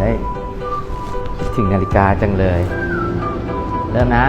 ฮ้ยคิดถึงนาฬิกาจังเลย เริ่มนะ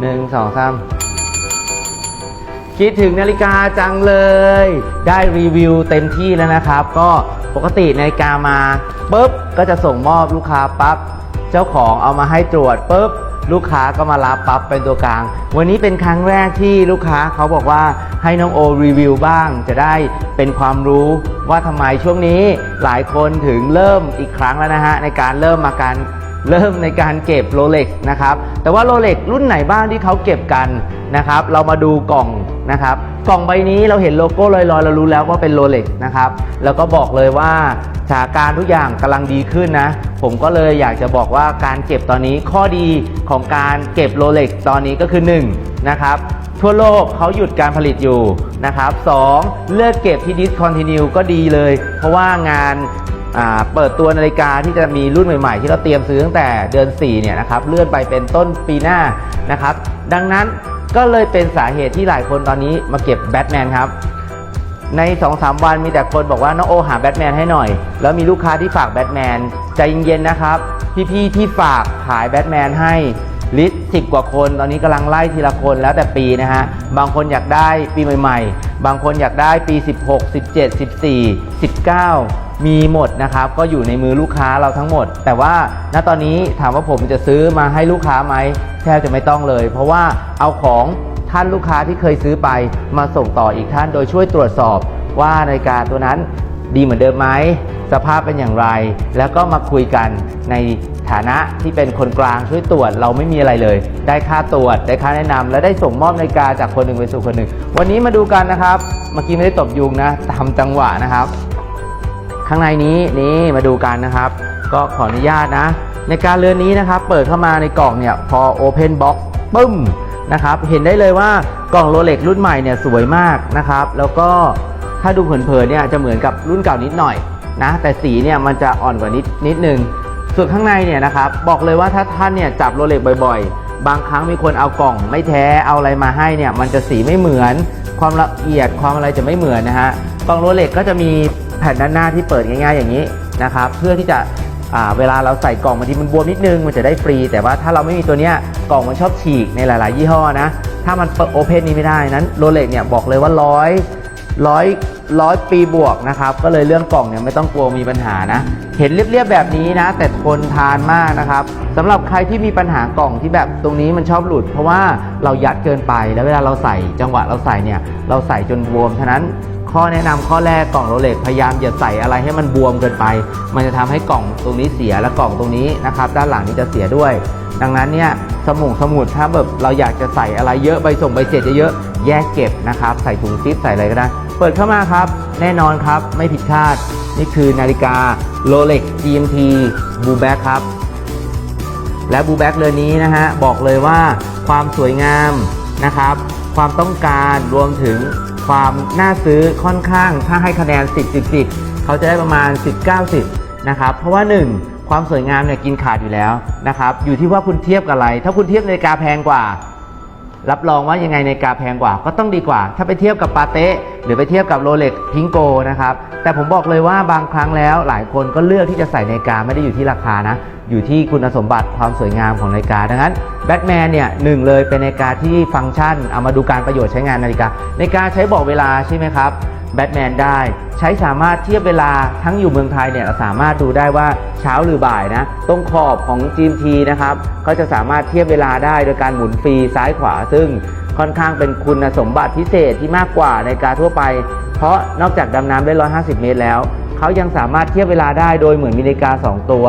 หนึ่งสองสามคิดถึงนาฬิกาจังเลย ได้รีวิวเต็มที่แล้วนะครับ ก็ปกตินาฬิกามาปุ๊บก็จะส่งมอบลูกค้าปั๊บเจ้าของเอามาให้ตรวจปุ๊บ ลูกค้าก็มารับปั๊บเป็นตัวกลาง วันนี้เป็นครั้งแรกที่ลูกค้าเขาบอกว่าให้น้องโอรีวิวบ้าง จะได้เป็นความรู้ว่าทำไมช่วงนี้หลายคนถึงเริ่มอีกครั้งแล้วนะฮะในการเริ่มมาการ เริ่มในการเก็บโรเล็กนะครับ แต่ว่าโรเล็กรุ่นไหนบ้างที่เขาเก็บกันนะครับ เรามาดูกล่องนะครับ กล่องใบนี้เราเห็นโลโก้ลอยๆ เรารู้แล้วว่าเป็นโรเล็กนะครับ แล้วก็บอกเลยว่าสถานการณ์ทุกอย่างกำลังดีขึ้นนะ ผมก็เลยอยากจะบอกว่าการเก็บตอนนี้ข้อดีของการเก็บโรเล็กตอนนี้ก็คือ1นะครับทั่วโลกเขาหยุดการผลิตอยู่นะครับ 2. เลือกเก็บที่ discontinue ก็ดีเลย เพราะว่างาน เปิดตัวนาฬิกาที่จะมีรุ่นใหม่ ๆ ที่เราเตรียมซื้อตั้งแต่เดือน4เนี่ยนะครับเลื่อนไปเป็นต้นปีหน้านะครับดังนั้นก็เลยเป็นสาเหตุที่หลายคนตอนนี้มาเก็บแบทแมนครับใน2-3วันมีแต่คนบอกว่าน้องโอหาแบทแมนให้หน่อย แล้วมีลูกค้าที่ฝากแบทแมนใจเย็นๆนะครับ พี่ๆที่ฝากขายแบทแมนให้ลิสสิบกว่าคน ตอนนี้กำลังไล่ทีละคนแล้วแต่ปีนะฮะ บางคนอยากได้ปีใหม่ ๆ บางคนอยากได้ปี 16 17 14 19 มีหมดนะครับ ก็อยู่ในมือลูกค้าเราทั้งหมด แต่ว่าณตอนนี้ถามว่าผมจะซื้อมาให้ลูกค้าไหมแทบจะไม่ต้องเลย เพราะว่าเอาของท่านลูกค้าที่เคยซื้อไปมาส่งต่ออีกท่านโดยช่วยตรวจสอบว่านาฬิกาตัวนั้นดีเหมือนเดิมไหมสภาพเป็นอย่างไร แล้วก็มาคุยกันในฐานะที่เป็นคนกลางช่วยตรวจเราไม่มีอะไรเลย ได้ค่าตรวจได้ค่าแนะนำและได้ส่งมอบนาฬิกาจากคนหนึ่งไปสู่คนหนึ่ง วันนี้มาดูกันนะครับ เมื่อกี้ไม่ได้ตบยุงนะทำจังหวะนะครับ ข้างในนี้นี่มาดูกันนะครับ ก็ขออนุญาตนะ ในการเรือนนี้นะครับ เปิดเข้ามาในกล่องเนี่ยพอ Open Box ปึ้มนะครับ เห็นได้เลยว่ากล่องโรเล็กรุ่นใหม่เนี่ยสวยมากนะครับ แล้วก็ถ้าดูเผินๆเนี่ยจะเหมือนกับรุ่นเก่านิดหน่อยนะ แต่สีเนี่ยมันจะอ่อนกว่านิดนิดนึงส่วนข้างในเนี่ยนะครับ บอกเลยว่าถ้าท่านเนี่ยจับโรเล็กบ่อยๆ บางครั้งมีคนเอากล่องไม่แท้เอาอะไรมาให้เนี่ยมันจะสีไม่เหมือนความละเอียดความอะไรจะไม่เหมือนนะฮะ กล่องโรเล็กก็จะมีแผ่นด้านหน้าที่เปิดง่ายๆอย่างนี้นะครับ เพื่อที่จะเวลาเราใส่กล่องบางทีมันบวมนิดนึงมันจะได้ฟรี แต่ว่าถ้าเราไม่มีตัวเนี้ยกล่องมันชอบฉีกในหลาย ๆ ยี่ห้อนะ ถ้ามันโอเพนนี้ไม่ได้นั้นโรเล็กเนี่ยบอกเลยว่าร้อยร้อยร้อยปีบวกนะครับ ก็เลยเรื่องกล่องเนี่ยไม่ต้องกลัวมีปัญหานะ เห็นเรียบ ๆ แบบนี้นะ แต่ทนทานมากนะครับสำหรับใครที่มีปัญหากล่องที่แบบตรงนี้มันชอบหลุด เพราะว่าเรายัดเกินไปแล้วเวลาเราใส่จังหวะเราใส่เนี่ยเราใส่จนบวมฉะนั้น ข้อแนะนำข้อแรกกล่องโรเล็กพยายามอย่าใส่อะไรให้มันบวมเกินไป มันจะทำให้กล่องตรงนี้เสียและกล่องตรงนี้นะครับด้านหลังนี้จะเสียด้วย ดังนั้นเนี่ยสมุงสมุดถ้าแบบเราอยากจะใส่อะไรเยอะใบส่งใบเสร็จเยอะแยกเก็บนะครับใส่ถุงซิปใส่อะไรก็ได้ เปิดเข้ามาครับ แน่นอนครับไม่ผิดคาด นี่คือนาฬิกา Rolex GMT Blue Back ครับ และบูแบ็กเรือนนี้นะฮะบอกเลยว่าความสวยงามนะครับ ความต้องการรวมถึง ความน่าซื้อค่อนข้างถ้าให้คะแนน 10 10 10เขาจะได้ประมาณ 10 90นะครับเพราะว่า 1 ความสวยงามเนี่ยกินขาดอยู่แล้วนะครับอยู่ที่ว่าคุณเทียบกับอะไร ถ้าคุณเทียบนาฬิกาแพงกว่า รับรองว่ายังไงในาฬิกาแพงกว่า ก็ต้องดีกว่า ถ้าไปเทียบกับปาเต้หรือไปเทียบกับโรเล็กพิงโกนะครับแต่ผมบอกเลยว่าบางครั้งแล้วหลายคนก็เลือกที่จะใส่นาฬิกาไม่ได้อยู่ที่ราคานะ อยู่ที่คุณสมบัติความสวยงามของนาฬิกาดังนั้นแบทแมนเนี่ยหนึ่งเลยเป็นนาฬิกาที่ฟังก์ชันเอามาดูการประโยชน์ใช้งานนาฬิกานาฬิกาใช้บอกเวลาใช่ไหมครับ แบทแมนได้ ใช้สามารถเทียบเวลาทั้งอยู่เมืองไทยเนี่ยเราสามารถดูได้ว่าเช้าหรือบ่ายนะตรงขอบของ GMT นะครับก็จะสามารถเทียบเวลาได้โดยการหมุนฟรีซ้ายขวา ซึ่งค่อนข้างเป็นคุณสมบัติพิเศษที่มากกว่าในาฬิกาทั่วไป เพราะนอกจากดำน้ำได้ 150 เมตรแล้ว เขายังสามารถเทียบเวลาได้โดยเหมือนมีนาฬิกา 2 ตัว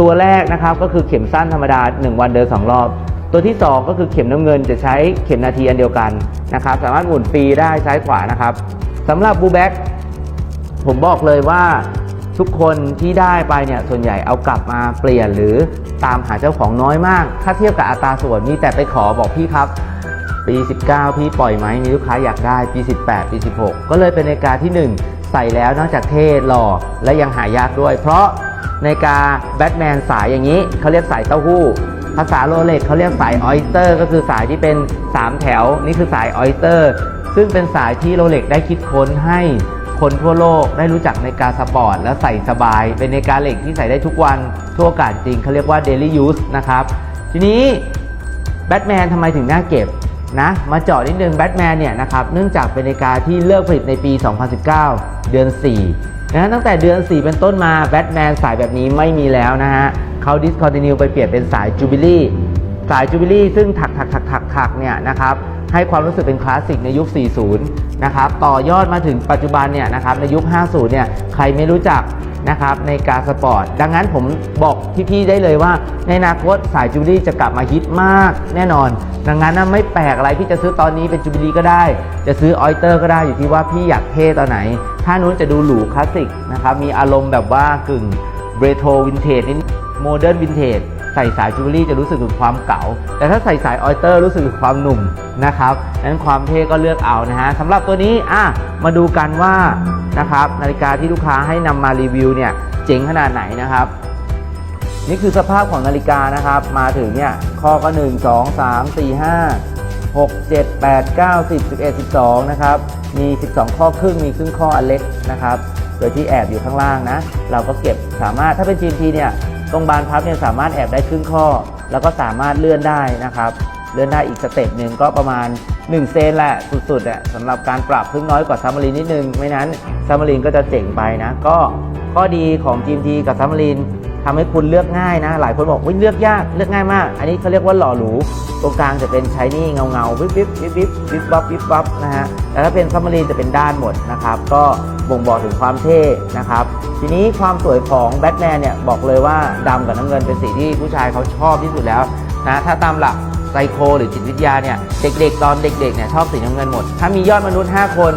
ตัวแรกนะครับก็คือเข็มสั้นธรรมดา 1 วันเดิน 2 รอบตัวที่ 2 ก็คือเข็มน้ำเงินจะใช้เข็มนาทีอันเดียวกันนะครับสามารถหมุนฟรีได้ซ้ายขวานะครับ สำหรับบูแบ็กผมบอกเลยว่าทุกคนที่ได้ไปเนี่ยส่วนใหญ่เอากลับมาเปลี่ยนหรือตามหาเจ้าของน้อยมาก ถ้าเทียบกับอัตราส่วนมีแต่ไปขอบอกพี่ครับ ปี 19 พี่ปล่อยไหมมีลูกค้าอยากได้ปี 18 ปี 16 ก็เลยเป็นนาฬิกาที่ 1 ใส่แล้วนอกจากเท่หล่อและยังหายากด้วย เพราะนาฬิกาแบทแมนสายอย่างนี้เขาเรียกสายเต้าหู้ ภาษาโรเล็กเขาเรียกสายออยสเตอร์ก็คือสายที่เป็น 3 แถว นี่คือสายออยสเตอร์ซึ่งเป็นสายที่โรเล็กได้คิดค้นให้คนทั่วโลกได้รู้จักนาฬิกาสปอร์ตแล้วใส่สบาย เป็นนาฬิกาเหล็กที่ใส่ได้ทุกวันทั่วกาสจริงเขาเรียกว่า daily use นะครับ ทีนี้แบทแมนทำไมถึงน่าเก็บนะมาเจาะนิดนึงแบทแมนเนี่ยนะครับเนื่องจากเป็นนาฬิกาที่เลิกผลิตในปี 2019 เดือน4นะตั้งแต่เดือน 4 เป็นต้นมาแบทแมนสายแบบนี้ไม่มีแล้วนะฮะ เขาดิสคอนติเนียไปเปลี่ยนเป็นสายจูบิลี่สายจูบิลี่ซึ่งถักถักถักถักถักเนี่ยนะครับให้ความรู้สึกเป็นคลาสสิกในยุค 40 นะครับต่อยอดมาถึงปัจจุบันเนี่ยนะครับในยุค 50 เนี่ยใครไม่รู้จักนะครับในการสปอร์ต ดังนั้นผมบอกพี่ๆได้เลยว่า ในอนาคตสายจูบิลี่จะกลับมาฮิตมากแน่นอน ดังนั้นไม่แปลกอะไรที่จะซื้อตอนนี้เป็นจูบิลี่ก็ได้ จะซื้อออยเตอร์ก็ได้อยู่ที่ว่าพี่อยากเท่ตอนไหน ถ้านู้นจะดูหรูคลาสสิกนะครับมีอารมณ์แบบว่ากึ่งเรโทรวินเทจนิด โมเดิร์นวินเทจใส่สายจูบิลี่จะรู้สึกถึงความเก่า แต่ถ้าใส่สายออยเตอร์รู้สึกถึงความหนุ่มนะครับนั้นความเท่ก็เลือกเอานะฮะสำหรับตัวนี้อะมาดูกันว่านะครับนาฬิกาที่ลูกค้าให้นำมารีวิวเนี่ยเจ๋งขนาดไหนนะครับ นี่คือสภาพของนาฬิกานะครับ มาถึงเนี่ยข้อก็ 1 2 3 4 5 6 7 8 9 10 11 12 นะครับ มี 12 ข้อครึ่ง มีครึ่งข้ออันเล็กนะครับ โดยที่แอบอยู่ข้างล่างนะ เราก็เก็บสามารถถ้าเป็น GMT เนี่ย ตรงบานพับเนี่ยสามารถแอบได้ครึ่งข้อ แล้วก็สามารถเลื่อนได้นะครับ เลื่อนได้อีกสเต็ปหนึ่งก็ประมาณ 1 เซนแหละสุดๆอะสำหรับการปรับเพิ่งน้อยกว่าซัมมารีนนิดนึง ไม่นั้นซัมมารีนก็จะเจ๋งไปนะ ก็ข้อดีของ GMT กับซัมมารีน ทำให้คุณเลือกง่ายนะ หลายคนบอกว่าเลือกยากเลือกง่ายมาก อันนี้เขาเรียกว่าหล่อหรูตรงกลางจะเป็นชายนี่เงาเงาวิบวิบวิบวิบวิบวับวิบวับนะฮะแต่ถ้าเป็นซัมมารีนจะเป็นด้านหมดนะครับ ก็บ่งบอกถึงความเท่นะครับ ทีนี้ความสวยของแบทแมนเนี่ยบอกเลยว่าดำกับน้ำเงินเป็นสีที่ผู้ชายเขาชอบที่สุดแล้วนะถ้าตามหลักไซโคหรือจิตวิทยาเนี่ยเด็กๆ ตอนเด็กๆเนี่ยชอบสีน้ำเงินหมด ถ้ามียอดมนุษย์ 5 คน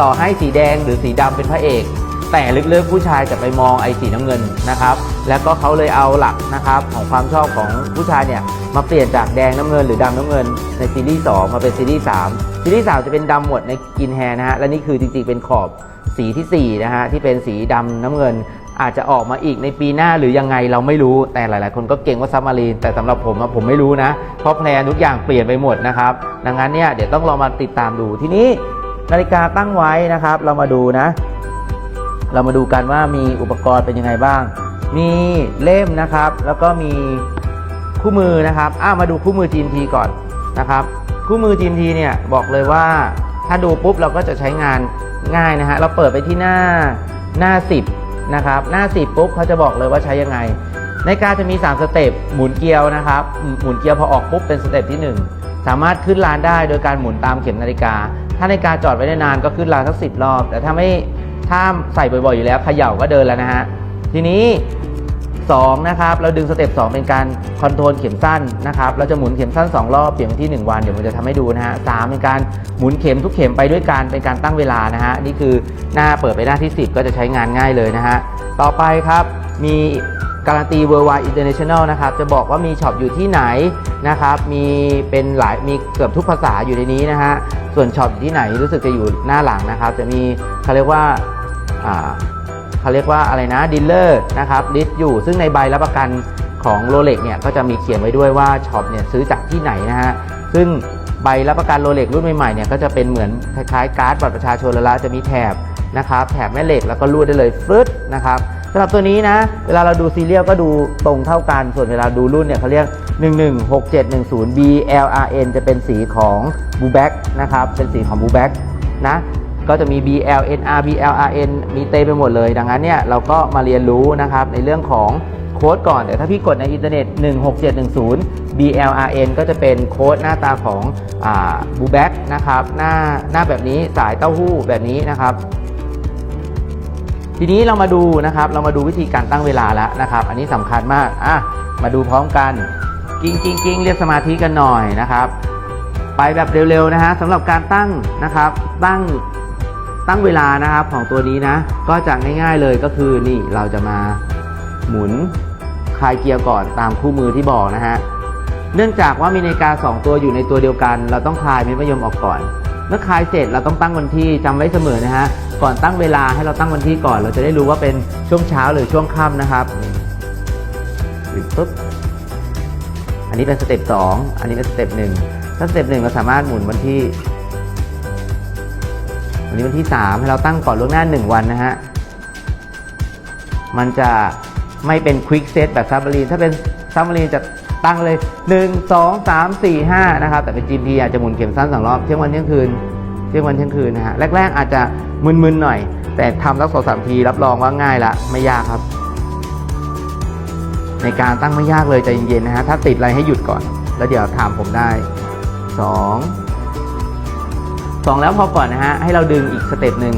ต่อให้สีแดงหรือสีดำเป็นพระเอก แต่ลึกๆผู้ชายจะไปมองไอ้สีน้ำเงินนะครับ แล้วก็เขาเลยเอาหลักนะครับของความชอบของผู้ชายเนี่ยมาเปลี่ยนจากแดงน้ำเงินหรือดำน้ำเงินในซีรีส์2มาเป็นซีรีส์3ซีรีส์3จะเป็นดำหมดในกินแฮนะฮะและนี่คือจริงๆเป็นขอบสีทีสี่4นะฮะที่เป็นสีดำน้ำเงิน อาจจะออกมาอีกในปีหน้าหรือยังไงเราไม่รู้แต่หลายๆ คนก็เก่งว่าซับมารีนแต่สำหรับผมอะผมไม่รู้นะเพราะแพลนทุกอย่างเปลี่ยนไปหมดนะครับดังนั้นเนี่ยเดี๋ยวต้องลองมาติดตามดูทีนี้นาฬิกาตั้งไว้นะครับ เรามาดูนะ เรามาดูกันว่ามีอุปกรณ์เป็นยังไงบ้าง มีเล่มนะครับ แล้วก็มีคู่มือนะครับอ้ามาดูคู่มือ GMT ก่อนนะครับ คู่มือ GMT เนี่ยบอกเลยว่าถ้าดูปุ๊บเราก็จะใช้งานง่ายนะฮะเราเปิดไปที่หน้าหน้า 10นะครับหน้า 10 ปุ๊บเขาจะบอกเลยว่าใช้ยังไง ในการจะมี 3 สเต็ปหมุนเกลียวนะครับหมุนเกลียวพอออกปุ๊บเป็นสเต็ปที่ 1 สามารถขึ้นลานได้โดยการหมุนตามเข็มนาฬิกา ถ้านาฬิกาจอดไว้ได้นานก็ขึ้นลานสักสิรอบ แต่ถ้าไม่ถ้าใส่บ่อยๆอยู่แล้วเขย่าก็เดินแล้วนะฮะ ทีนี้ 2 นะครับ เราดึงสเต็ป2เป็นการคอนโทรลเข็มสั้นนะครับ เราจะหมุนเข็มสั้น 2 รอบเปลี่ยนที่ 1 วัน เดี๋ยวผมจะทำให้ดูนะฮะสามเป็นการหมุนเข็มทุกเข็มไปด้วยกันเป็นการตั้งเวลานะฮะ นี่คือหน้าเปิดไปหน้าที่ 10 ก็จะใช้งานง่ายเลยนะฮะ ต่อไปครับ มีการันตี Worldwide International นะครับ จะบอกว่ามีช็อปอยู่ที่ไหนนะครับ มีเป็นหลาย มีเกือบทุกภาษาอยู่ในนี้นะฮะ ส่วนช็อปอยู่ที่ไหนรู้สึกจะอยู่หน้าหลังนะครับ จะมีเขาเรียกว่า เขาเรียกว่าอะไรนะดีลเลอร์นะครับลิสต์อยู่ซึ่งในใบรับประกันของโรเล็กเนี่ยก็จะมีเขียนไว้ด้วยว่าช็อปเนี่ยซื้อจากที่ไหนนะฮะซึ่งใบรับประกันโรเล็กรุ่นใหม่ๆเนี่ยก็จะเป็นเหมือนคล้ายๆการ์ดบัตรประชาชนแล้วละจะมีแถบนะครับแถบแม่เหล็กแล้วก็รูดได้เลยฟึดนะครับสำหรับตัวนี้นะ เวลาเราดูซีเรียลก็ดูตรงเท่ากัน ส่วนเวลาดูรุ่นเนี่ยเขาเรียก 116710 BLRN จะเป็นสีของ b ูแบ็กนะครับ เป็นสีของ b ูแบ็กนะ ก็จะมี BLNR BLRN มีเต็มไปหมดเลย ดังนั้นเนี่ยเราก็มาเรียนรู้นะครับในเรื่องของโค้ดก่อน แต่ถ้าพี่กดในอินเทอร์เน็ต 16710 BLRN ก็จะเป็นโค้ดหน้าตาของบูแบ็กนะครับหน้าหน้าแบบนี้สายเต้าหู้แบบนี้นะครับ ทีนี้เรามาดูนะครับ เรามาดูวิธีการตั้งเวลาแล้วนะครับ อันนี้สำคัญมากอะมาดูพร้อมกันกิ้งกิ้งกิ้งเรียกสมาธิกันหน่อยนะครับ ไปแบบเร็วๆนะฮะสำหรับการตั้งนะครับ ตั้ง ตั้งเวลานะครับของตัวนี้นะ ก็จะง่ายๆเลยก็คือนี่เราจะมาหมุนคลายเกียร์ก่อนตามคู่มือที่บอกนะฮะเนื่องจากว่ามีนาฬิกา2ตัวอยู่ในตัวเดียวกัน เราต้องคลายเม็ดมะยมออกก่อน เมื่อคลายเสร็จเราต้องตั้งวันที่จำไว้เสมอนะฮะก่อนตั้งเวลาให้เราตั้งวันที่ก่อน เราจะได้รู้ว่าเป็นช่วงเช้าหรือช่วงค่ำนะครับปึ๊บอันนี้เป็นสเต็ป2อันนี้เป็นสเต็ป1ถ้าสเต็ป1เราสามารถหมุนวันที่ วันนี้วันที่ 3 ให้เราตั้งก่อนล่วงหน้า 1 วันนะฮะ มันจะไม่เป็นควิกเซตแบบซับมารีนถ้าเป็นซับมารีนจะตั้งเลย 1 2 3 4 5 นะครับ แต่เป็น GMT อาจจะหมุนเข็มสั้นสองรอบ เที่ยงวันเที่ยงคืน เที่ยงวันเที่ยงคืนนะฮะ แรก ๆ อาจจะมึนๆหน่อย แต่ทำสักสองสามทีรับรองว่าง่ายละไม่ยากครับ ในการตั้งไม่ยากเลยใจเย็นๆนะฮะ ถ้าติดอะไรให้หยุดก่อน แล้วเดี๋ยวถามผมได้ 2 2 แล้วพอก่อนนะฮะให้เราดึงอีกสเต็ปหนึ่ง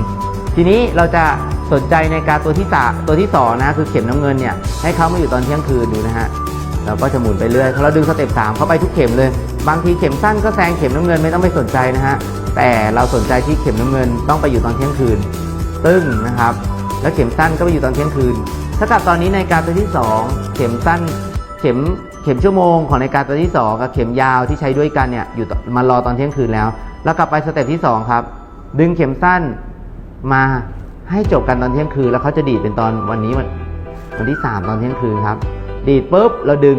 ทีนี้เราจะสนใจในการตัวที่สาตัวที่สองนะะคือเข็มน้ำเงินเนี่ยให้เขามาอยู่ตอนเที่ยงคืนดูนะฮะเราก็จะหมุนไปเรื่อยพอเราดึงสเต็ปสามเข้าไปทุกเข็มเลย บางทีเข็มสั้นก็แซงเข็มน้ำเงินไม่ต้องไปสนใจนะฮะแต่เราสนใจที่เข็มน้ำเงินต้องไปอยู่ตอนเที่ยงคืน ตึ้งนะครับ แล้วเข็มสั้นก็ไปอยู่ตอนเที่ยงคืนถ้ากับตอนนี้ในการตัวที่ 2 เข็มสั้นเข็ม เข็มชั่วโมงของในการตัวที่2กับเข็มยาวที่ใช้ด้วยกันเนี่ยอยู่มารอตอนเที่ยงคืนแล้ว แล้วกลับไปสเต็ปที่2ครับ ดึงเข็มสั้นมาให้จบกันตอนเที่ยงคืน แล้วเขาจะดีดเป็นตอนวันนี้วันวันที่ 3 ตอนเที่ยงคืนครับ ดีดปุ๊บเราดึง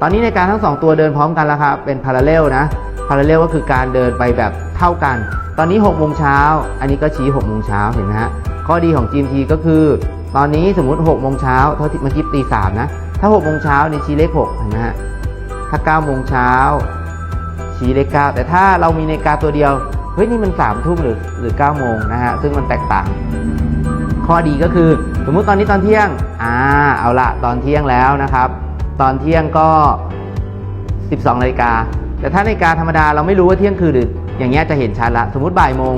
ตอนนี้ในการทั้งสองตัวเดินพร้อมกันแล้วครับเป็นพาราเรลนะพาราเรลก็คือการเดินไปแบบเท่ากัน ตอนนี้6โมงเช้าอันนี้ก็ชี้6โมงเช้าเห็นไหมฮะข้อดีของ GMT ก็คือ ตอนนี้สมมุติ6โมงเช้าเท่าที่เมื่อกี้ตีสามนะ ถ้า6โมงเช้านี่ชี้เลข6เห็นไหมฮะถ้า9โมงเช้าชี้เลข9แต่ถ้าเรามีนาฬิกาตัวเดียวเฮ้ยนี่มัน3ทุ่มหรือหรือ9โมงนะฮะซึ่งมันแตกต่าง ข้อดีก็คือ สมมุติตอนนี้ตอนเที่ยงอ่าเอาละตอนเที่ยงแล้วนะครับ ตอนเที่ยงก็ 12นาฬิกาแต่ถ้านาฬิกาธรรมดาเราไม่รู้ว่าเที่ยงคืนหรืออย่างเงี้ยจะเห็นชัดละสมมุติบ่ายโมง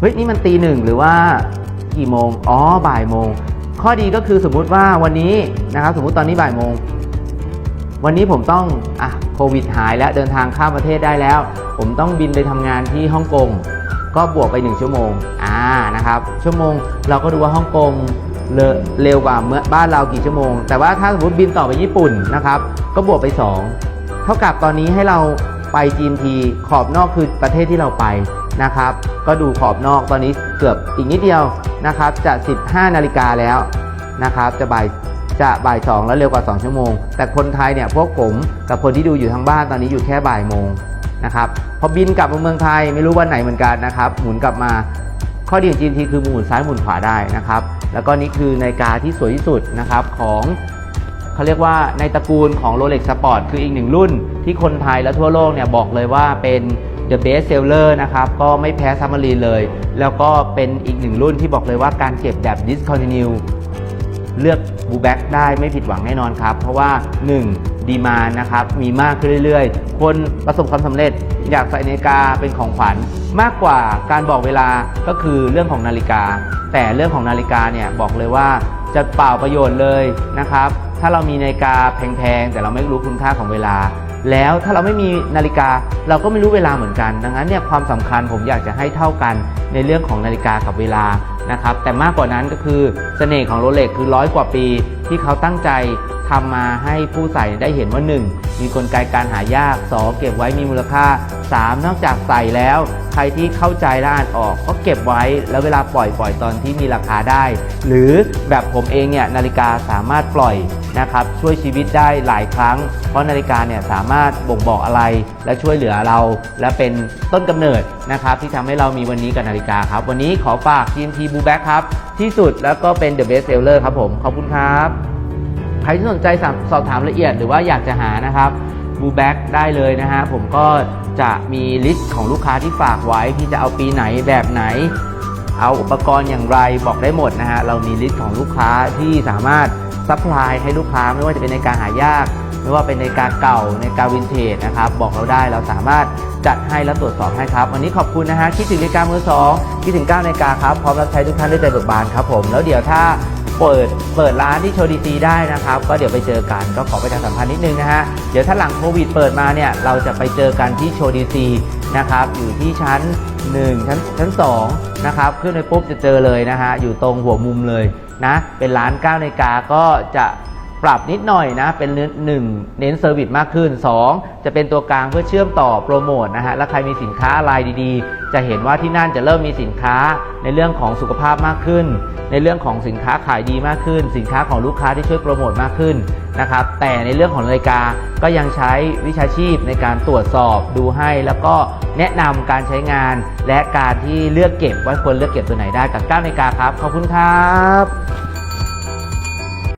เฮ้ยนี่มันตีหนึ่งหรือว่ากี่โมงอ๋อบ่ายโมง ข้อดีก็คือสมมุติว่าวันนี้นะครับสมมุติตอนนี้บ่ายโมง วันนี้ผมต้องอะโควิดหายแล้วเดินทางข้ามประเทศได้แล้ว ผมต้องบินไปทำงานที่ฮ่องกงก็บวกไป 1 ชั่วโมงอ่านะครับ ชั่วโมงเราก็ดูว่าฮ่องกงเลอเร็วกว่าเมื่อบ้านเรากี่ชั่วโมง แต่ว่าถ้าสมมติบินต่อไปญี่ปุ่นนะครับ ก็บวกไป 2 เท่ากับตอนนี้ให้เราไป GMT ขอบนอกคือประเทศที่เราไป นะครับ ก็ดูขอบนอกตอนนี้เกือบอีกนิดเดียวนะครับ จะ 15 นาฬิกาแล้วนะครับ จะบ่ายจะบ่ายสองแล้วเร็วกว่า 2 ชั่วโมง แต่คนไทยเนี่ยพวกผมกับคนที่ดูอยู่ทางบ้านตอนนี้อยู่แค่บ่ายโมงนะครับพอบินกลับมาเมืองไทยไม่รู้วันไหนเหมือนกันนะครับ หมุนกลับมาข้อดีของ GMT คือหมุนซ้ายหมุนขวาได้นะครับ แล้วก็นี่คือนาฬิกาที่สวยที่สุดนะครับของเขาเรียกว่าในตระกูลของ Rolex Sport คืออีกหนึ่งรุ่นที่คนไทยและทั่วโลกเนี่ยบอกเลยว่าเป็น The Best Seller นะครับ ก็ไม่แพ้ซัมมารีเลย แล้วก็เป็นอีกหนึ่งรุ่นที่บอกเลยว่าการเก็บแบบ discontinue เลือกบูแบ็กได้ไม่ผิดหวังแน่นอนครับ เพราะว่า 1. ดีมานะครับ มีมากขึ้นเรื่อยๆ คนประสบความสำเร็จอยากใส่นาฬิกาเป็นของขวัญมากกว่าการบอกเวลาก็คือเรื่องของนาฬิกา แต่เรื่องของนาฬิกาเนี่ยบอกเลยว่าจะเปล่าประโยชน์เลยนะครับ ถ้าเรามีนาฬิกาแพงๆ แต่เราไม่รู้คุณค่าของเวลา แล้วถ้าเราไม่มีนาฬิกาเราก็ไม่รู้เวลาเหมือนกัน ดังนั้นเนี่ยความสำคัญผมอยากจะให้เท่ากันในเรื่องของนาฬิกากับเวลา นะครับแต่มากกว่านั้นก็คือเสน่ห์ของโรเล็กคือร้อยกว่าปีที่เขาตั้งใจทำมาให้ผู้ใส่ได้เห็นว่า 1. มีกลไกการหายาก 2. เก็บไว้มีมูลค่า 3. นอกจากใส่แล้ว ใครที่เข้าใจและอ่านออกก็เก็บไว้แล้วเวลาปล่อยปล่อยตอนที่มีราคาได้ หรือแบบผมเองเนี่ยนาฬิกาสามารถปล่อยนะครับช่วยชีวิตได้หลายครั้ง เพราะนาฬิกาเนี่ยสามารถบ่งบอกอะไร และช่วยเหลือเรา และเป็นต้นกำเนิดนะครับที่ทำให้เรามีวันนี้กับนาฬิกาครับ วันนี้ขอฝาก GMT Blue Back ครับ ที่สุดแล้วก็เป็น The Best Seller ครับผม ขอบคุณครับ ใครที่สนใจสอบสอบถามละเอียดหรือว่าอยากจะหานะครับบูแบ็กได้เลยนะฮะ ผมก็จะมีลิสต์ของลูกค้าที่ฝากไว้ที่จะเอาปีไหนแบบไหน เอาอุปกรณ์อย่างไรบอกได้หมดนะฮะ เรามีลิสต์ของลูกค้าที่สามารถซัพพลายให้ลูกค้าไม่ว่าจะเป็นในการหายาก ไม่ว่าเป็นในกาเก่าในกาวินเทจนะครับบอกเราได้เราสามารถจัดให้และตรวจสอบให้ครับ วันนี้ขอบคุณนะฮะคิดถึงนาฬิกามือสองคิดถึง9นาฬิกาครับพร้อมรับใช้ทุกท่านด้วยใจเบิกบานครับผมแล้วเดี๋ยวถ้าเปิดเปิดร้านที่โชว์ดีซีได้นะครับ ก็เดี๋ยวไปเจอกันก็ขอประชาสัมพันธ์นิดนึงนะฮะเดี๋ยวถ้าหลังโควิดเปิดมาเนี่ยเราจะไปเจอกันที่โชว์ดีซีนะครับอยู่ที่ชั้น 1 ชั้นชั้น2นะครับขึ้นไปปุ๊บจะเจอเลยนะฮะอยู่ตรงหัวมุมเลยนะเป็นร้าน9นาฬิกาก็จะ ปรับนิดหน่อยนะ เป็นหนึ่งเน้นเซอร์วิสมากขึ้น 2 จะเป็นตัวกลางเพื่อเชื่อมต่อโปรโมทนะฮะ แล้วใครมีสินค้าอะไรดีๆ จะเห็นว่าที่นั่นจะเริ่มมีสินค้าในเรื่องของสุขภาพมากขึ้น ในเรื่องของสินค้าขายดีมากขึ้น สินค้าของลูกค้าที่ช่วยโปรโมทมากขึ้นนะครับ แต่ในเรื่องของนาฬิกาก็ยังใช้วิชาชีพในการตรวจสอบดูให้แล้วก็แนะนำการใช้งาน และการที่เลือกเก็บว่าควรเลือกเก็บตัวไหนได้กับ9นาฬิกาครับ ขอบคุณครับ